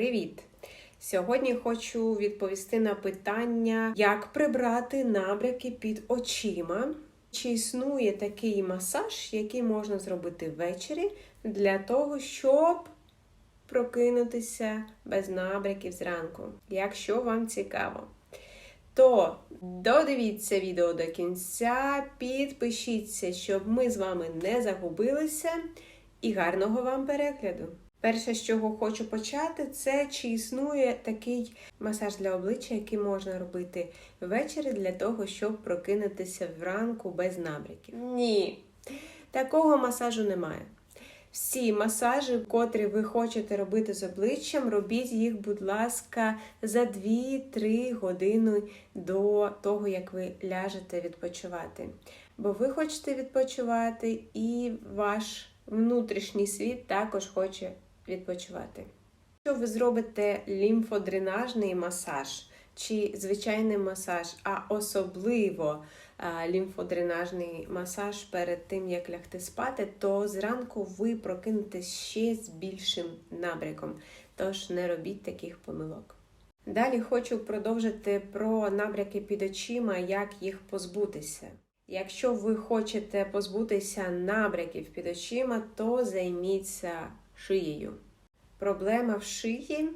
Привіт! Сьогодні хочу відповісти на питання, як прибрати набряки під очима. Чи існує такий масаж, який можна зробити ввечері для того, щоб прокинутися без набряків зранку, якщо вам цікаво. То додивіться відео до кінця, підпишіться, щоб ми з вами не загубилися, і гарного вам перегляду! Перше, з чого хочу почати, це чи існує такий масаж для обличчя, який можна робити ввечері для того, щоб прокинутися вранку без набряків. Ні, такого масажу немає. Всі масажі, котрі ви хочете робити з обличчям, робіть їх, будь ласка, за 2-3 години до того, як ви ляжете відпочивати. Бо ви хочете відпочивати, і ваш внутрішній світ також хоче відпочивати. Якщо ви зробите лімфодренажний масаж чи звичайний масаж, а особливо лімфодренажний масаж перед тим, як лягти спати, то зранку ви прокинетесь ще з більшим набряком. Тож не робіть таких помилок. Далі хочу продовжити про набряки під очима, як їх позбутися. Якщо ви хочете позбутися набряків під очима, то займіться шиєю. Проблема в шиї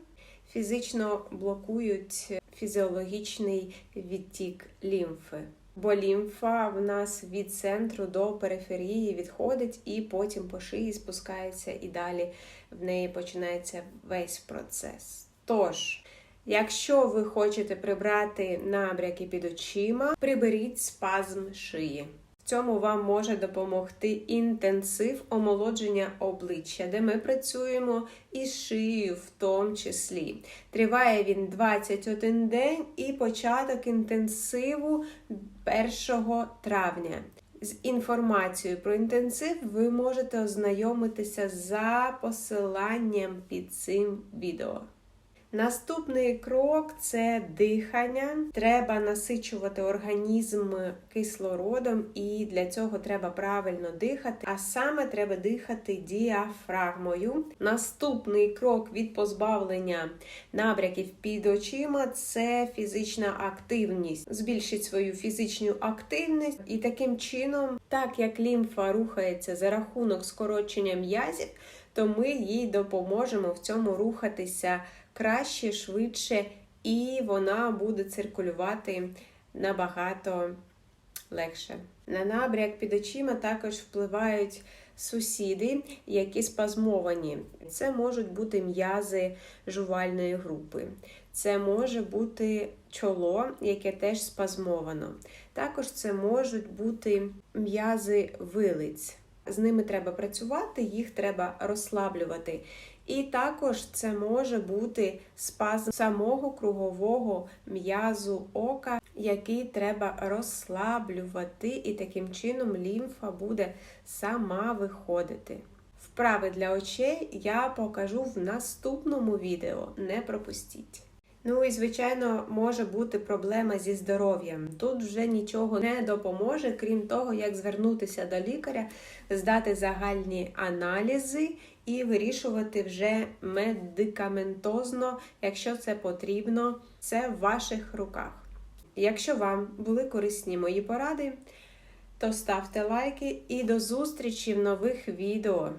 фізично блокують фізіологічний відтік лімфи. Бо лімфа в нас від центру до периферії відходить і потім по шиї спускається, і далі в неї починається весь процес. Тож, якщо ви хочете прибрати набряки під очима, приберіть спазм шиї. Цьому вам може допомогти інтенсив омолодження обличчя, де ми працюємо із шиєю в тому числі. Триває він 21 день і початок інтенсиву 1 травня. З інформацією про інтенсив ви можете ознайомитися за посиланням під цим відео. Наступний крок це дихання. Треба насичувати організм кислородом, і для цього треба правильно дихати, а саме треба дихати діафрагмою. Наступний крок від позбавлення набряків під очима це фізична активність. Збільшіть свою фізичну активність, і таким чином, так як лімфа рухається за рахунок скорочення м'язів, то ми їй допоможемо в цьому рухатися краще, швидше, і вона буде циркулювати набагато легше. На набряк під очима також впливають сусіди, які спазмовані. Це можуть бути м'язи жувальної групи. Це може бути чоло, яке теж спазмовано. Також це можуть бути м'язи вилиць. З ними треба працювати, їх треба розслаблювати. І також це може бути спазм самого кругового м'язу ока, який треба розслаблювати, і таким чином лімфа буде сама виходити. Вправи для очей я покажу в наступному відео. Не пропустіть! Ну і, звичайно, може бути проблема зі здоров'ям. Тут вже нічого не допоможе, крім того, як звернутися до лікаря, здати загальні аналізи і вирішувати вже медикаментозно, якщо це потрібно, це в ваших руках. Якщо вам були корисні мої поради, то ставте лайки і до зустрічі в нових відео.